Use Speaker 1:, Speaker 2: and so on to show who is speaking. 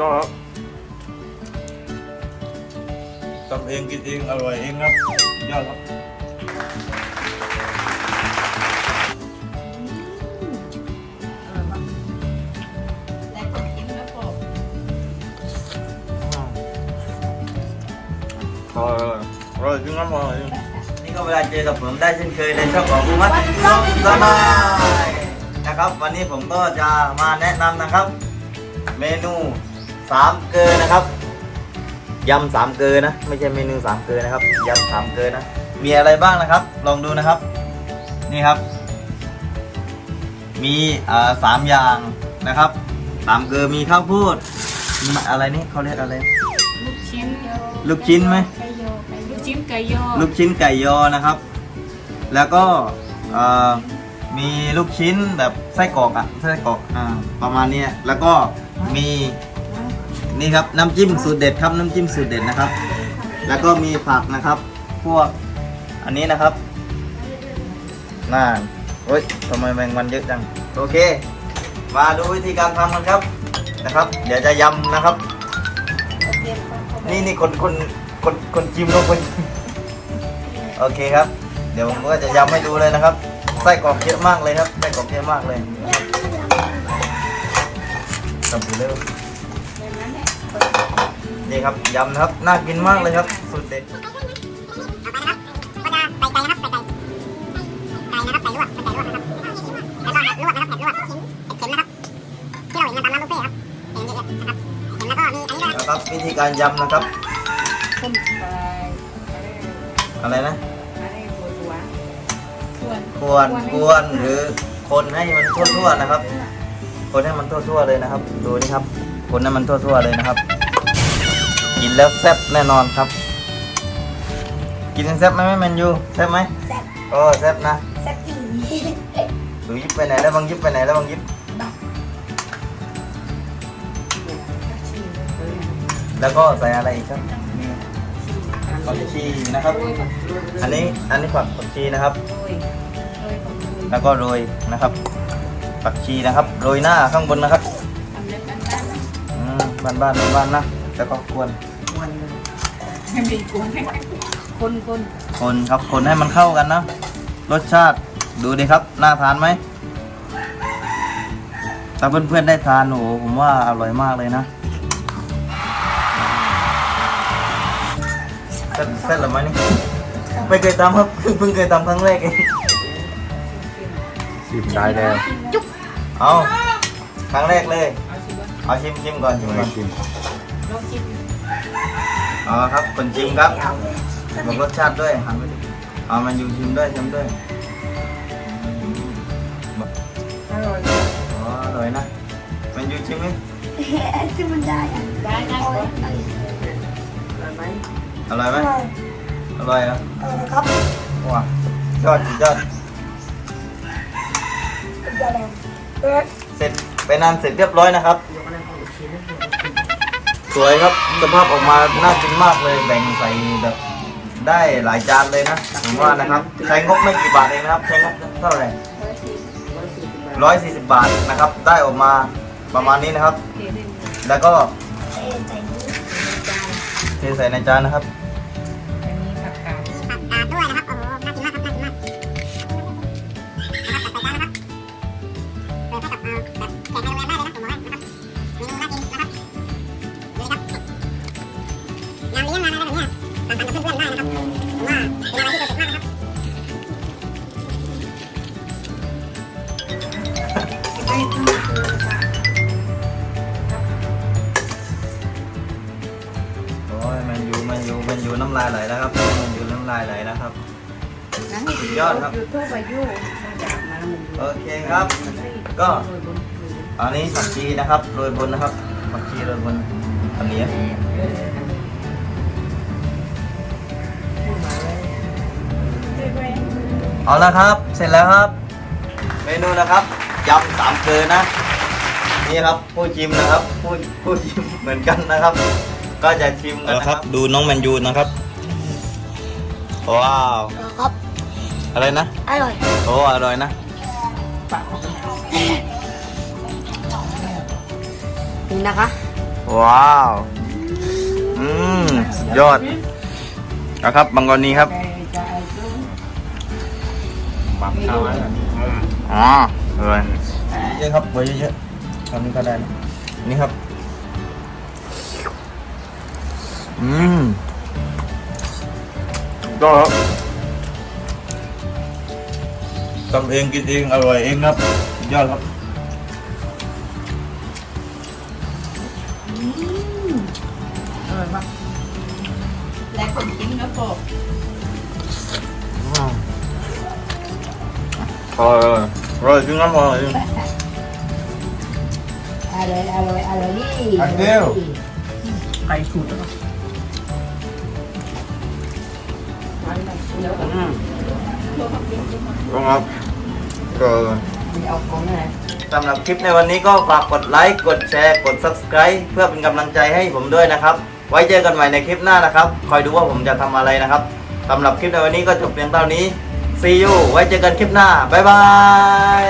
Speaker 1: ยอดครับทำเองกินเองอร่อยเองครับสุดยอดครับ
Speaker 2: และก็กินแล้วก็
Speaker 1: อร่อยอร่อยจริงครับอร่อยจริง
Speaker 3: นี่ก็เวลาเจอกับผมได้เช่นเคยในช่องของภูมัดส้มสบายนะครับ วันนี้ผมก็จะมาแนะนำนะครับ เมนู สามเกลือนะครับยำสามเกลือนะ ไม่ใช่เมนูสามเกลือนะครับยำสามเกลือนะ มีอะไรบ้างนะครับ ลองดูนะครับ นี่ครับ มีอ่าสามอย่างนะครับสามเกลือมีข้าวโพดมีอะไรนี่เขาเรียกอะไร
Speaker 2: ลูกชิ้น
Speaker 3: ลูกชิ้นไหม
Speaker 2: ไก่โยไก่ลูกชิ้นไก่โย
Speaker 3: ลูกชิ้นไก่ยอนะครับ แล้วก็เอ่อมีลูกชิ้นแบบไส้กรอกอะไส้กรอกอ่าประมาณเนี้ยแล้วก็มี นี่ครับน้ำจิ้มสูตรเด็ดครับน้ำจิ้มสูตรเด็ดนะครับ แล้วก็มีผักนะครับ พวกอันนี้นะครับน่าโอ๊ยทำไมแมงมันเยอะจังโอเค มาดูวิธีการทำกันครับนะครับ เดี๋ยวจะยำนะครับ นี่นี่คนคนคนคนจิ้มล้วคนโอเคครับ เดี๋ยวผมก็จะยำให้ดูเลยนะครับไส้กรอกเยอะมากเลยครับไส้กรอกเยอะมากเลยทำดูเร็ว นี่ครับยำนะครับน่ากินมากเลยครับสุดเด็ดนะครับวิธีการยำนะครับ
Speaker 2: ต้มไก่
Speaker 3: อะไรนะ
Speaker 2: อะไรบัวหัวส่วน
Speaker 3: กวนกวนหรือคนให้มันทั่วๆนะครับ คนให้มันทั่วๆเลยนะครับ ดูนี่ครับ คนให้มันทั่วๆเลยนะครับ กินแล้วแซ่บแน่นอนครับ กินแซ่บไหมแม่แมนยูแซ่บไหม
Speaker 4: แซ่บ
Speaker 3: โอ้แซ่บนะ
Speaker 4: แซ่บจริง
Speaker 3: ดูยิบไปไหนแล้วบางยิบไปไหนแล้วบางยิบแล้วก็ใส่อะไรอีกครับมีผักชีนะครับ
Speaker 2: โรยผักโรย
Speaker 3: อันนี้อันนี้ผักผักชีนะครับ
Speaker 2: โรยโรยผักโรย
Speaker 3: แล้วก็โรยนะครับผักชีนะครับโรยหน้าข้างบนนะครับ
Speaker 2: ทำเล็บบ้านๆนะ
Speaker 3: อืมบ้านบ้านบ้านๆนะแล้วก็ควร
Speaker 2: วันเลยให้มีกุ้งให้คนคน
Speaker 3: คนครับคนให้มันเข้ากันนะรสชาติดูดิครับ น่าทานไหมถ้าเพื่อนๆได้ทานโอ้โหผมว่าอร่อยมากเลยนะเสร็จเสร็จหรือไม่นี่ไม่เคยทำครับเพิ่งเคยทำครั้งแรกเอง
Speaker 1: ชิมได้แล้ว
Speaker 3: เอาครั้งแรกเลย
Speaker 2: เอาสิวะ
Speaker 3: เอาชิมชิมก่อนชิมก่อน
Speaker 1: ชิม
Speaker 2: ลองกิน
Speaker 3: เอาครับคนชิมครับบอกรสชาติด้วยหันไปดิเอามันอยู่ชิมด้วยชิมด้วย
Speaker 2: อร่อย
Speaker 3: อ๋ออร่อยนะมันอยู่ชิมไหม
Speaker 4: ที่มันได้อะ
Speaker 2: ได้ได้
Speaker 4: อ
Speaker 2: ก่
Speaker 4: ร่
Speaker 2: อ
Speaker 4: อนย
Speaker 2: อร่อยไหม
Speaker 3: อร่อยไหม
Speaker 4: อร่อย
Speaker 3: อร่อยเหรอ
Speaker 4: เออครับ
Speaker 3: ว้ายอดสุดยอด
Speaker 4: สุดยอดเลยเออ
Speaker 3: เสร็จไปนานเสร็จเรียบร้อยนะครับ สวยครับสภาพออกมาน่ากินมากเลยแบ่งใส่แบบได้หลายจานเลยนะผมว่านะครับใช้งบไม่กี่บาทเองนะครับใช้งบเท่าไหร่ร้อยสี่สิบบาทนะครับ ได้ออกมาประมาณนี้นะครับ แล้วก็
Speaker 4: เอ้ยใจดี
Speaker 2: จาน
Speaker 3: เทใส่ในจานนะครับ
Speaker 4: ลายไห
Speaker 3: ลแล้วครับมันอยู่น้ำลายไหลแล้วครับ
Speaker 2: นั่น
Speaker 3: สุดยอดครับ
Speaker 2: ยูทูบอายุมาจากมามัน
Speaker 3: โอเคครับ ก็
Speaker 2: โรยบนโรยบน
Speaker 3: อันนี้ผักชีนะครับโรยบนนะครับผักชีโรยบนอันนี้
Speaker 2: เอออันนี้พูดมาเลยเรื่อยๆ
Speaker 3: เอาละครับ เสร็จแล้วครับ เมนูนะครับยำสามเกลือนะ นี่ครับผู้ชิมนะครับผู้ผู้ชิมเหมือนกันนะครับ ก็จะชิมกันนะครับดูน้องแมนยูนะครับ ว้าว
Speaker 4: เออครับ
Speaker 3: อะไรนะ
Speaker 4: อร่อย
Speaker 3: โอ้อร่อยนะ
Speaker 2: ปากของมัน
Speaker 4: นี่นะคะ
Speaker 3: โอ้ว้าว อืมสุดยอดนะครับบางกรณีครับ
Speaker 2: Cái trái xuống
Speaker 1: หมักข้าวไว้
Speaker 3: อ๋อเลยเยอะครับไว้เยอะๆทำนี้ก็ได้นะนี่ครับ อืม ก็ครับ
Speaker 1: ทำเองกินเองอร่อยเองครับสุดยอดครับ
Speaker 2: Rồi bác Lại không chín nữa cô
Speaker 3: อร่อยอร่อยจริงครับอร่อยจริง
Speaker 4: À rồi, à rồi, à rồi đi.
Speaker 3: Ăn kêu.
Speaker 2: Cay sụt đó
Speaker 3: อื มครับก็
Speaker 4: เอาของไง
Speaker 3: สำหรับคลิปในวันนี้ก็ฝากกดไลค์ กดแชร์ กด subscribe เพื่อเป็นกำลังใจให้ผมด้วยนะครับ ไว้เจอกันใหม่ในคลิปหน้านะครับ คอยดูว่าผมจะทำอะไรนะครับสำหรับคลิปในวันนี้ก็จบเพียงเท่านี้ see you ไว้เจอกันคลิปหน้า บ๊ายบาย